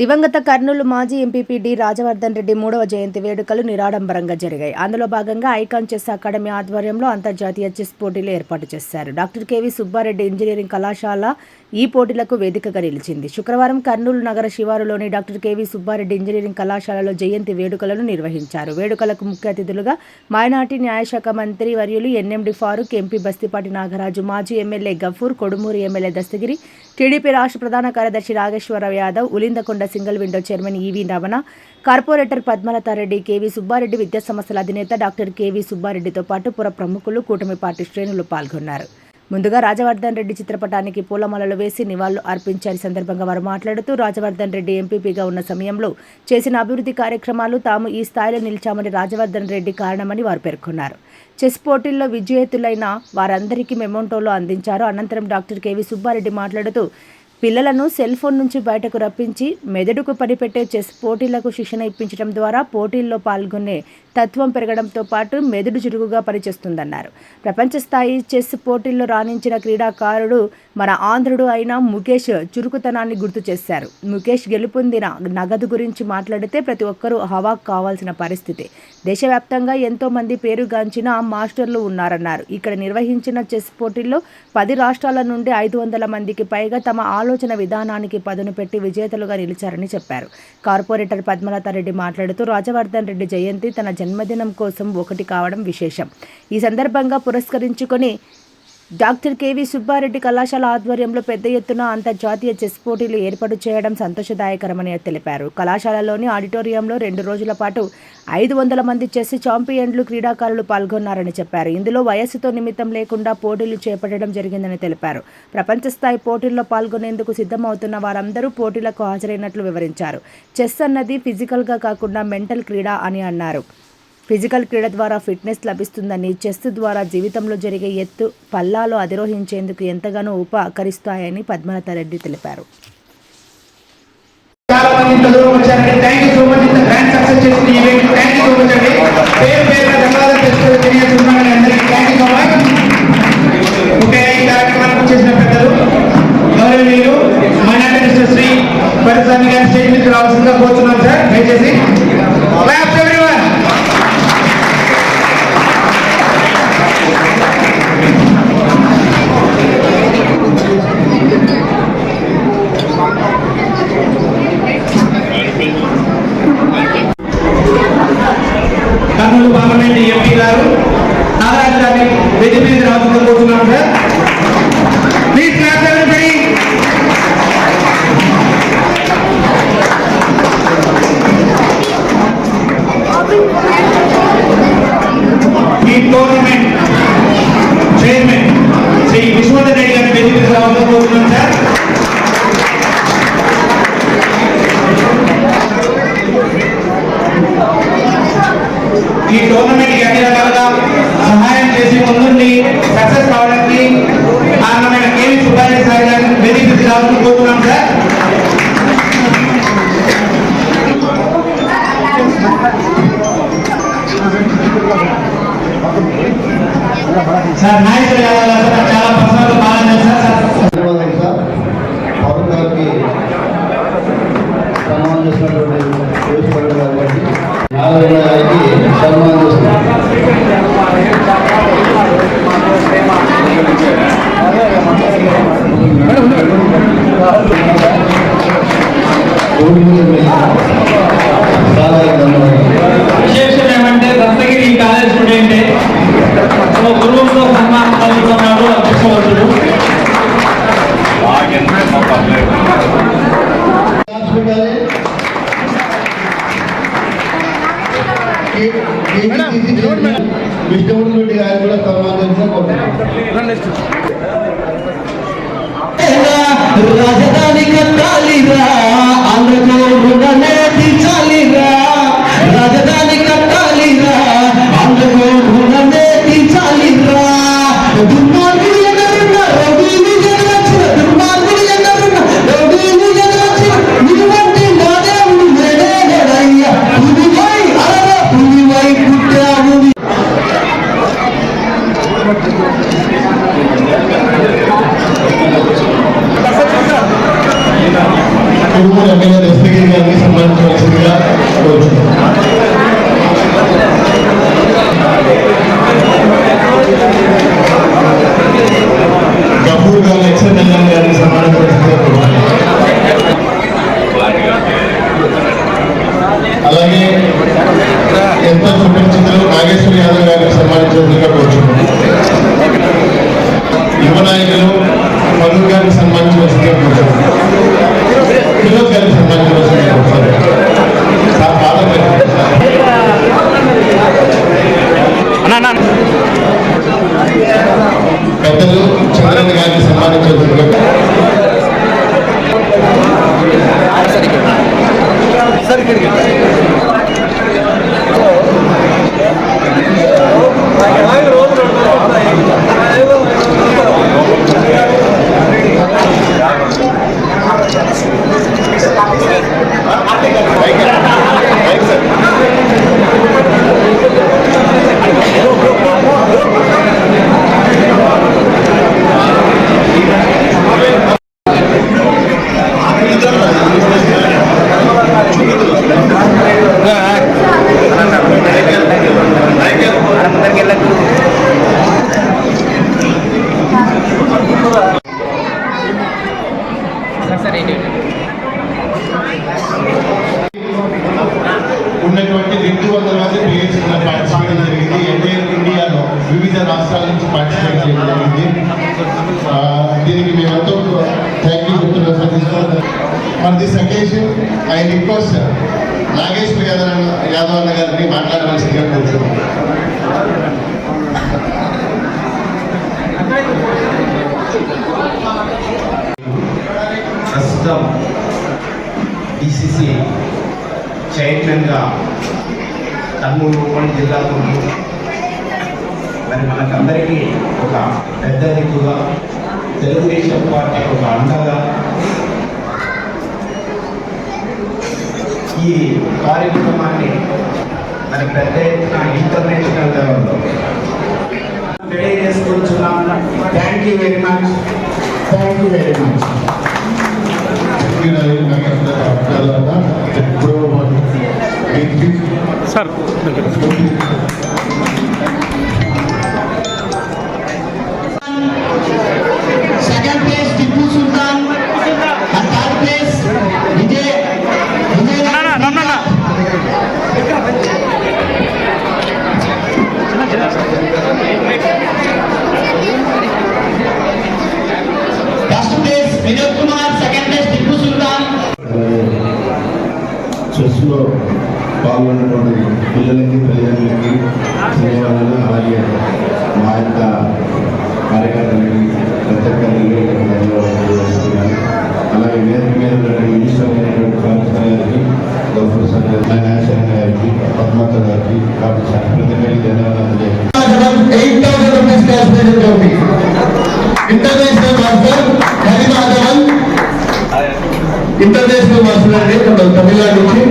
దివంగత కర్నూలు మాజీ MPP D Rajavardhan Reddy మూడవ జయంతి వేడుకలు నిరాడంబరంగా జరిగాయి. అందులో భాగంగా ఐకాన్ చెస్ అకాడమీ ఆధ్వర్యంలో అంతర్జాతీయ చెస్ పోటీలు ఏర్పాటు చేశారు. డాక్టర్ కేవీ సుబ్బారెడ్డి ఇంజనీరింగ్ కళాశాల ఈ పోటీలకు వేదికగా నిలిచింది. శుక్రవారం కర్నూలు నగర శివారులోని డాక్టర్ కేవీ సుబ్బారెడ్డి ఇంజనీరింగ్ కళాశాలలో జయంతి వేడుకలను నిర్వహించారు. వేడుకలకు ముఖ్య అతిథులుగా మైనార్టీ న్యాయశాఖ మంత్రి వర్యులు ఎన్ఎండి ఫారూక్ ఎంపీ బస్తిపాటి నాగరాజు మాజీ MLA Gafoor Kodumuru MLA Dastagiri TDP రాష్ట్ర ప్రధాన కార్యదర్శి Nageswara Rao Yadav Ulindakonda single window chairman EV Ramana corporator Padmalatha Reddy KV Subba Reddy విద్యా సంస్థల అధినేత డాక్టర్ కేవీ సుబ్బారెడ్డితో పాటు పుర ప్రముఖులు కూటమి పార్టీ శ్రేణులు పాల్గొన్నారు. ముందుగా రాజవర్ధన్ రెడ్డి చిత్రపటానికి పూలమాలలు వేసి నివాళులు అర్పించారు. సందర్భంగా వారు మాట్లాడుతూ రాజవర్ధన్ రెడ్డి ఎంపీపీగా ఉన్న సమయంలో చేసిన అభివృద్ధి కార్యక్రమాలు తాము ఈ స్థాయిలో నిలిచామని రాజవర్ధన్ రెడ్డి కారణమని వారు పేర్కొన్నారు. చెస్ పోటీల్లో విజేతులైన వారందరికీ మెమోంటోలో అందించారు. అనంతరం డాక్టర్ కేవీ సుబ్బారెడ్డి మాట్లాడుతూ పిల్లలను సెల్ ఫోన్ నుంచి బయటకు రప్పించి మెదడుకు పనిపెట్టే చెస్ పోటీలకు శిక్షణ ఇప్పించడం ద్వారా పోటీల్లో పాల్గొనే తత్వం పెరగడంతో పాటు మెదడు చురుకుగా పనిచేస్తుందన్నారు. ప్రపంచ స్థాయి చెస్ పోటీల్లో రాణించిన క్రీడాకారుడు మన ఆంధ్రుడు అయిన ముఖేష్ చురుకుతనాన్ని గుర్తు చేశారు. ముఖేష్ గెలుపొందిన నగదు గురించి మాట్లాడితే ప్రతి ఒక్కరూ హవా కావాల్సిన పరిస్థితి. దేశవ్యాప్తంగా ఎంతో మంది పేరుగాంచిన మాస్టర్లు ఉన్నారన్నారు. ఇక్కడ నిర్వహించిన చెస్ పోటీల్లో పది రాష్ట్రాల నుండి ఐదు వందల మందికి పైగా తమ ఆలోచన విధానానికి పదును పెట్టి విజేతలుగా నిలిచారని చెప్పారు. కార్పొరేటర్ పద్మలతారెడ్డి మాట్లాడుతూ రాజవర్ధన్ రెడ్డి జయంతి తన జన్మదినం కోసం ఒకటి కావడం విశేషం. ఈ సందర్భంగా పురస్కరించుకొని డాక్టర్ కేవీ సుబ్బారెడ్డి కళాశాల ఆధ్వర్యంలో పెద్ద ఎత్తున అంతర్జాతీయ చెస్ పోటీలు ఏర్పాటు చేయడం సంతోషదాయకరమని తెలిపారు. కళాశాలలోని ఆడిటోరియంలో రెండు రోజుల పాటు ఐదు వందల మంది చెస్ ఛాంపియన్లు క్రీడాకారులు పాల్గొన్నారని చెప్పారు. ఇందులో వయస్సుతో నిమిత్తం లేకుండా పోటీలు చేపట్టడం జరిగిందని తెలిపారు. ప్రపంచ స్థాయి పోటీల్లో పాల్గొనేందుకు సిద్ధమవుతున్న వారందరూ పోటీలకు హాజరైనట్లు వివరించారు. చెస్ అన్నది ఫిజికల్గా కాకుండా మెంటల్ క్రీడ అని అన్నారు. ఫిజికల్ క్రీడ ద్వారా ఫిట్నెస్ లభిస్తుందని చెస్ ద్వారా జీవితంలో జరిగే ఎత్తు పల్లాలు అధిరోహించేందుకు ఎంతగానో ఉపకరిస్తాయని పద్మలతారెడ్డి తెలిపారు. కర్నూలు పార్లమెంట్ ఎంపీ గారు నాగరాజు గారిని వేదిక మీద రావాల్సిందిగా కోరుతున్నాం సార్. ప్లీజ్ క్లాప్స్ ఎవ్రీబడి ఈ టోర్నమెంట్ చైర్మన్ శ్రీ విశ్వనాథ్ రెడ్డి గారిని వెతి మీద రావాల్సిందిగా కోరుతున్నాం సార్. ఈ టోర్నమెంట్కి అన్ని రకాలుగా సహాయం చేసి ముందుండి సక్సెస్ కావడానికి కారణమైన కేవీ సుబ్బారెడ్డి సార్ గారిని వేదిక రావాలని కోరుతున్నాం సార్. సార్ నాయకులు సార్? చాలా పర్సనల్ బాగా తెలుసా సార్. ధన్యవాదాలు సార్. పవన్ గారికి సన్మానం చేసినటువంటి గారికి విష్ణుమూర్తి రెడ్డి గారు కూడా సన్మానం చేసిన రాజధాని కట్టాలిరా ఆంధ్రతో రుణమే తీర్చాలిరా రాజధాని కట్టాలిరా ముఖ్యంగా కర్నూలు ఉమ్మడి జిల్లాకు మరి మనకందరికీ ఒక పెద్ద దిక్కుగా తెలుగుదేశం పార్టీ ఒక అండగా ఈ కార్యక్రమాన్ని మరి పెద్ద ఎత్తున ఇంటర్నేషనల్ లెవెల్లో తెలియజేసుకుంటున్నాం thank you very much thank you very much చెస్లో పాల్గొన్నటువంటి పిల్లలకి తల్లిదండ్రులకి ధన్యవాదాలు అలాగే మా యొక్క కార్యకర్తలకి ప్రతి ఒక్కరికి ధన్యవాదాలు తెలుస్తున్నాను అలాగే వేదిక మీద ఉన్నటువంటి మినిస్టర్ అయినటువంటి కాంగ్రెస్ గారికి గౌరవ సంఘ న్యాయశాఖ గారికి పద్మాత గారికి కాబట్టి ప్రతి ఒక్కరికి ధన్యవాదాలు తెలియజేస్తున్నాను. Eight thousand rupees cash prize trophy international master Harimadhavan international master అండి మన తమిళనాడు నుంచి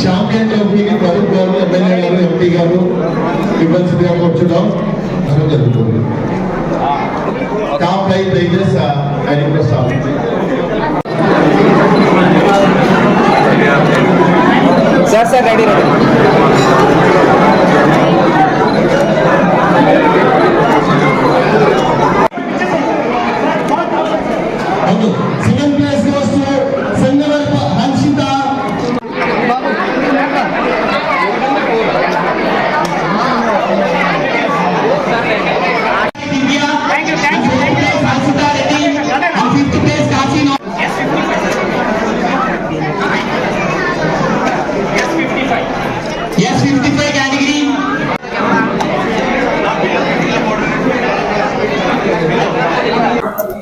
ఛాంపియన్ ట్రోఫీని ప్రభుత్వ గారు ఎమ్మెల్యే గారు ఎంపీ గారు ఇవ్వాల్సిందిగా కూర్చున్నాం జరుగుతుంది టాప్ ఫైవ్ పేజెస్ ఆయన request sir sir ready ready.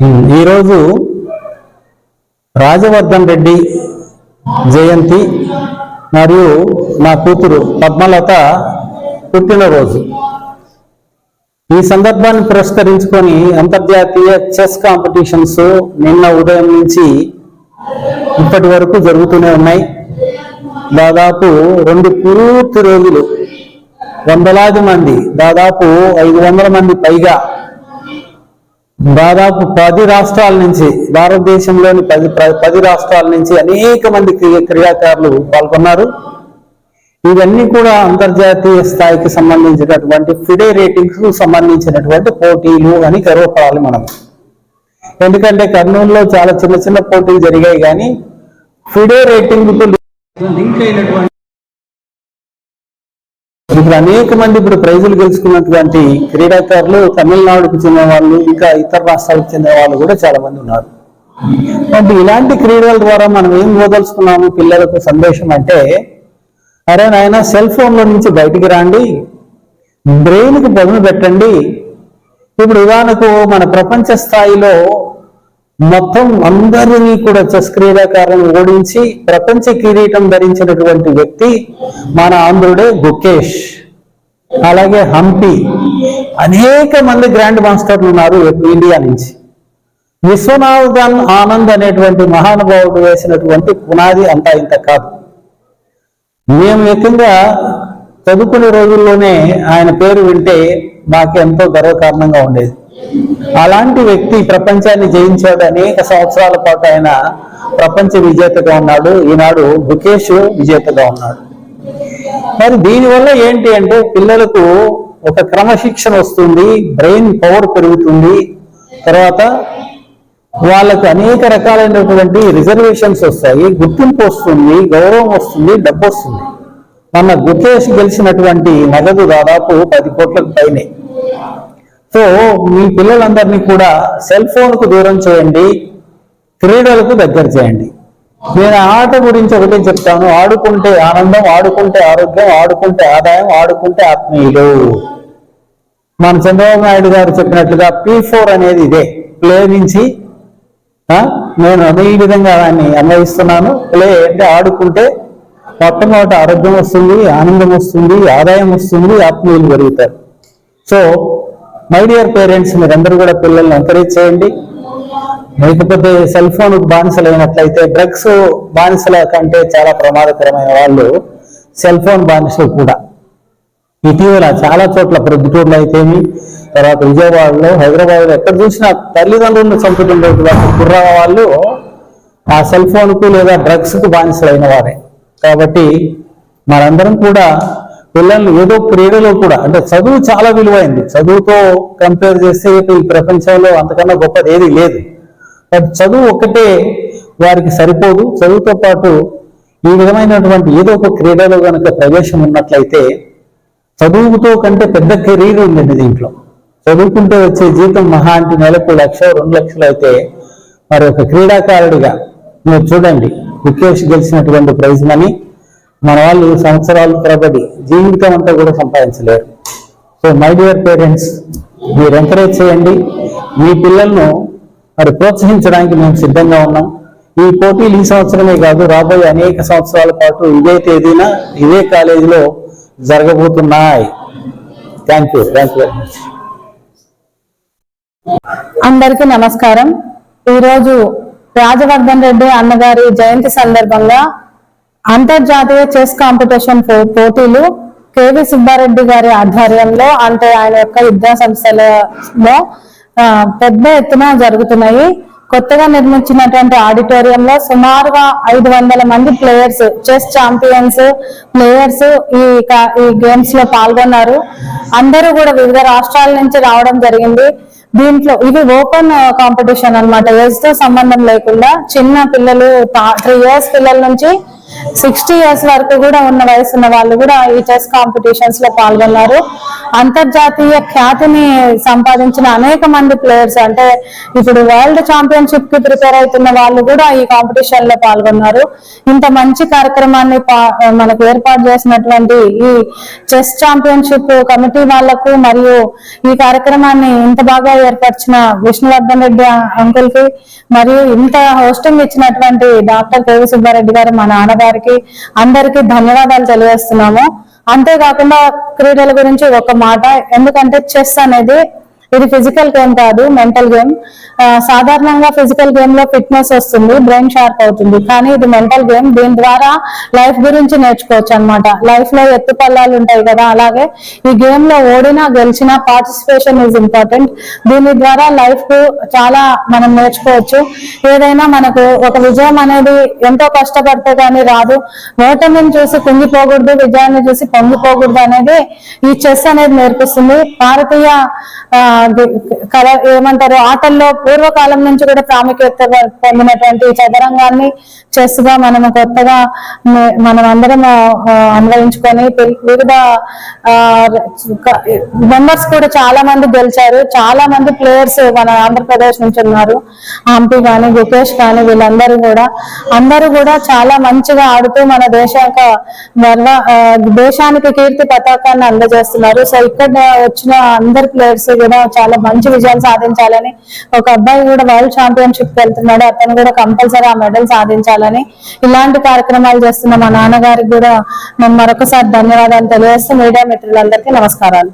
ఈరోజు రాజవర్ధన్ రెడ్డి జయంతి మరియు నా కూతురు పద్మలత పుట్టినరోజు. ఈ సందర్భాన్ని పురస్కరించుకొని అంతర్జాతీయ చెస్ కాంపిటీషన్స్ నిన్న ఉదయం నుంచి ఇప్పటి వరకు జరుగుతూనే ఉన్నాయి. దాదాపు రెండు పూర్తి రోజులు వందలాది మంది దాదాపు ఐదు వందల మంది పైగా దాదాపు పది రాష్ట్రాల నుంచి భారతదేశంలోని పది పది రాష్ట్రాల నుంచి అనేక మంది క్రియ- క్రీడాకారులు పాల్గొన్నారు. ఇవన్నీ కూడా అంతర్జాతీయ స్థాయికి సంబంధించినటువంటి ఫిడే రేటింగ్స్కు సంబంధించినటువంటి పోటీలు అని గర్వపడాలి మనం. ఎందుకంటే కర్నూలులో చాలా చిన్న చిన్న పోటీలు జరిగాయి కానీ ఫిడే రేటింగ్ లింక్ అయినటువంటి ఇప్పుడు అనేక మంది ఇప్పుడు ప్రైజులు గెలుచుకున్నటువంటి క్రీడాకారులు తమిళనాడుకు చెందిన వాళ్ళు ఇంకా ఇతర రాష్ట్రాలకు చెందిన వాళ్ళు కూడా చాలా మంది ఉన్నారు. అంటే ఇలాంటి క్రీడల ద్వారా మనం ఏం ఇవ్వదలుచుకున్నాము పిల్లలకు సందేశం అంటే అరే నాయన సెల్ ఫోన్లో నుంచి బయటికి రండి బ్రెయిన్కి పదును పెట్టండి. ఇప్పుడు ఉదాహరణకు మన ప్రపంచ స్థాయిలో మొత్తం అందరినీ కూడా చెస్ క్రీడాకారులను ఓడించి ప్రపంచ కిరీటం ధరించినటువంటి వ్యక్తి మన ఆంధ్రుడే గుకేష్. అలాగే హంపి. అనేక మంది గ్రాండ్ మాస్టర్లు ఉన్నారు ఇండియా నుంచి. విశ్వనాథన్ ఆనంద్ అనేటువంటి మహానుభావుడు వేసినటువంటి పునాది అంతా ఇంత కాదు. మేము ఏకంగా చదువుకునే రోజుల్లోనే ఆయన పేరు వింటే మాకు ఎంతో గర్వకారణంగా ఉండేది. అలాంటి వ్యక్తి ప్రపంచాన్ని జయించాడు అనేక సంవత్సరాల పాటు ఆయన ప్రపంచ విజేతగా ఉన్నాడు. ఈనాడు బుకేష్ విజేతగా ఉన్నాడు. మరి దీనివల్ల ఏంటి అంటే పిల్లలకు ఒక క్రమశిక్షణ వస్తుంది బ్రెయిన్ పవర్ పెరుగుతుంది. తర్వాత వాళ్ళకు అనేక రకాలైనటువంటి రిజర్వేషన్స్ వస్తాయి గుర్తింపు వస్తుంది గౌరవం వస్తుంది డబ్బు వస్తుంది. మన గుకేష్ గెలిచినటువంటి నగదు దాదాపు పది కోట్లకు పైనే. సో మీ పిల్లలందరినీ కూడా సెల్ ఫోన్కు దూరం చేయండి క్రీడలకు దగ్గర చేయండి. నేను ఆట గురించి ఒకటే చెప్తాను ఆడుకుంటే ఆనందం ఆడుకుంటే ఆరోగ్యం ఆడుకుంటే ఆదాయం ఆడుకుంటే ఆత్మీయులు. మన చంద్రబాబు నాయుడు గారు చెప్పినట్లుగా పీ ఫోర్ అనేది ఇదే ప్లే నుంచి నేను అదే ఈ విధంగా దాన్ని అన్వయిస్తున్నాను. ప్లే అంటే ఆడుకుంటే మొట్టమొదటి ఆరోగ్యం వస్తుంది ఆనందం వస్తుంది ఆదాయం వస్తుంది ఆత్మీయులు పెరుగుతారు. సో మై డియర్ పేరెంట్స్ మీరందరూ కూడా పిల్లల్ని ఎంకరేజ్ చేయండి. లేకపోతే సెల్ ఫోన్ బానిసలైనట్లయితే డ్రగ్స్ బానిసల కంటే చాలా ప్రమాదకరమైన వాళ్ళు సెల్ ఫోన్ బానిసలు కూడా. ఇటీవల చాలా చోట్ల ప్రొద్దుటూరులో అయితేమి తర్వాత విజయవాడలో హైదరాబాద్లో ఎక్కడ చూసినా తల్లిదండ్రులను చంపుతున్నటువంటి కుర్ర వాళ్ళు ఆ సెల్ ఫోన్కు లేదా డ్రగ్స్కు బానిసలైన వారే. కాబట్టి మనందరం కూడా పిల్లల్ని ఏదో క్రీడలో కూడా అంటే చదువు చాలా విలువైంది. చదువుతో కంపేర్ చేస్తే ఈ ప్రపంచంలో అంతకన్నా గొప్పది ఏది లేదు. బట్ చదువు ఒక్కటే వారికి సరిపోదు. చదువుతో పాటు ఈ విధమైనటువంటి ఏదో ఒక క్రీడలో కనుక ప్రవేశం ఉన్నట్లయితే చదువుతో కంటే పెద్ద కెరీర్ ఉందండి దీంట్లో. చదువుకుంటే వచ్చే జీతం మహా అంటే నెలకు లక్ష రెండు లక్షలు అయితే మరి ఒక క్రీడాకారుడిగా. మీరు చూడండి ముఖేష్ గెలిచినటువంటి ప్రైజ్ మనీ. మన వాళ్ళు సంవత్సరాలు తరబడి జీవితం అంతా కూడా సంపాదించలేరు. సో మై డియర్ పేరెంట్స్ మీరు ఎంకరేజ్ చేయండి. మీ పిల్లలను మరి ప్రోత్సహించడానికి మేము సిద్ధంగా ఉన్నాం. ఈ పోటీలు ఈ సంవత్సరమే కాదు రాబోయే అనేక సంవత్సరాల పాటు ఇదే తేదీన ఇదే కాలేజీలో జరగబోతున్నాయి. Thank you thank you very much అందరికీ నమస్కారం. ఈరోజు రాజవర్ధన్ రెడ్డి అన్నగారి జయంతి సందర్భంగా అంతర్జాతీయ చెస్ కాంపిటీషన్ పో- పోటీలు కేవి సుబ్బారెడ్డి గారి ఆధ్వర్యంలో అంటే ఆయన యొక్క విద్యా సంస్థలలో పెద్ద ఎత్తున జరుగుతున్నాయి. కొత్తగా నిర్మించినటువంటి ఆడిటోరియంలో సుమారుగా ఐదు వందల మంది ప్లేయర్స్ చెస్ ఛాంపియన్స్ ప్లేయర్స్ ఈ ఈ గేమ్స్లో పాల్గొన్నారు. అందరూ కూడా వివిధ రాష్ట్రాల నుంచి రావడం జరిగింది. దీంట్లో ఇది ఓపెన్ కాంపిటీషన్ అన్నమాట. ఏజ్తో సంబంధం లేకుండా చిన్న పిల్లలు త్రీ ఇయర్స్ పిల్లల నుంచి సిక్స్టీ ఇయర్స్ వరకు కూడా ఉన్న వయసు ఉన్న వాళ్ళు కూడా ఈ చెస్ కాంపిటీషన్స్లో పాల్గొన్నారు. అంతర్జాతీయ ఖ్యాతిని సంపాదించిన అనేక మంది ప్లేయర్స్ అంటే ఇప్పుడు వరల్డ్ ఛాంపియన్షిప్కి ప్రిపేర్ అవుతున్న వాళ్ళు కూడా ఈ కాంపిటీషన్లో పాల్గొన్నారు. ఇంత మంచి కార్యక్రమాన్ని మనకు ఏర్పాటు చేసినటువంటి ఈ చెస్ ఛాంపియన్షిప్ కమిటీ వాళ్ళకు మరియు ఈ కార్యక్రమాన్ని ఇంత బాగా ఏర్పరిచిన విష్ణువర్ధన్ రెడ్డి అంకుల్కి మరియు ఇంత హోస్టింగ్ ఇచ్చినటువంటి డాక్టర్ కేవి సుబ్బారెడ్డి గారు మా నాన్నగారికి అందరికీ ధన్యవాదాలు తెలియజేస్తున్నాము. అంతేకాకుండా క్రీడల గురించి ఒక మాట ఎందుకంటే చెస్ అనేది ఇది ఫిజికల్ గేమ్ కాదు మెంటల్ గేమ్ సాధారణంగా ఫిజికల్ గేమ్లో ఫిట్నెస్ వస్తుంది బ్రెయిన్ షార్ప్ అవుతుంది. కానీ ఇది మెంటల్ గేమ్ దీని ద్వారా లైఫ్ గురించి నేర్చుకోవచ్చు అనమాట లైఫ్లో ఎత్తు పల్లాలు ఉంటాయి కదా అలాగే ఈ గేమ్లో ఓడినా గెలిచినా పార్టిసిపేషన్ ఈజ్ ఇంపార్టెంట్ దీని ద్వారా లైఫ్కు చాలా మనం నేర్చుకోవచ్చు. ఏదైనా మనకు ఒక విజయం అనేది ఎంతో కష్టపడితే కానీ రాదు. ఓటమిని చూసి కుంగిపోకూడదు విజయాన్ని చూసి పొంగిపోకూడదు అనేది ఈ చెస్ అనేది నేర్పిస్తుంది. భారతీయ కళ ఏమంటారు ఆటల్లో పూర్వకాలం నుంచి కూడా ప్రాముఖ్యత పొందినటువంటి చదరంగాన్ని చెస్గా మనము కొత్తగా మనం అందరం అనుభవించుకొని అన్వయించుకొని వివిధ మెంబర్స్ కూడా చాలా మంది గెలిచారు. చాలా మంది ప్లేయర్స్ మన ఆంధ్రప్రదేశ్ నుంచి ఉన్నారు. హంపి కానీ గుకేష్ కానీ వీళ్ళందరూ కూడా. అందరూ కూడా చాలా మంచిగా ఆడుతూ మన దేశ గర్వ దేశానికి కీర్తి పతాకాన్ని అందజేస్తున్నారు. సో ఇక్కడ వచ్చిన అందరు ప్లేయర్స్ కూడా చాలా మంచి విజయాలు సాధించాలని ఒక అబ్బాయి కూడా వరల్డ్ ఛాంపియన్షిప్ వెళ్తున్నాడు. అతను కూడా కంపల్సరీ ఆ మెడల్ సాధించాలని ఇలాంటి కార్యక్రమాలు చేస్తున్న మా నాన్నగారికి కూడా నేను మరొకసారి ధన్యవాదాలు తెలియజేస్తూ మీడియా మిత్రులందరికీ నమస్కారాలు.